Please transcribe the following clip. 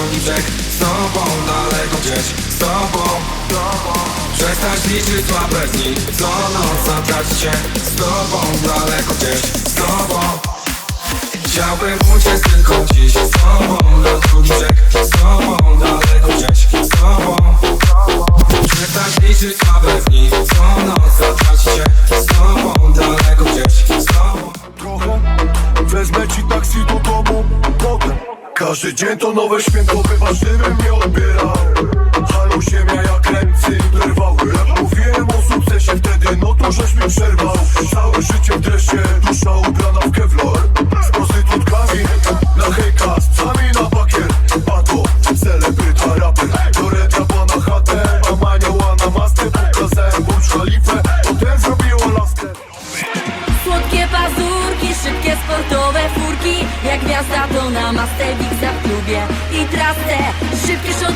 brzeg Z tobą daleko gdzieś Z tobą. Przestać liczyć słabe dni Co noc zabrać się Z tobą daleko gdzieś Z tobą. Chciałbym uciec tylko dziś Z tobą na drugi brzeg Z tobą daleko gdzieś Z tobą. Przestać liczyć słabe dni Co noc zabrać się Z tobą daleko gdzieś Z tobą. Trochę Wezmę ci taksi do domu Potem Każdy dzień to nowe święto Chyba żywym mnie odbiera Halo ziemia jak ręce interwały Jak mówiłem o sukcesie wtedy No to żeś mi przerwał. Całe życie w dresie Dusza ubrana w kevlar gwiazda to na Masterwix w klubie. I trasę, szybkie szoty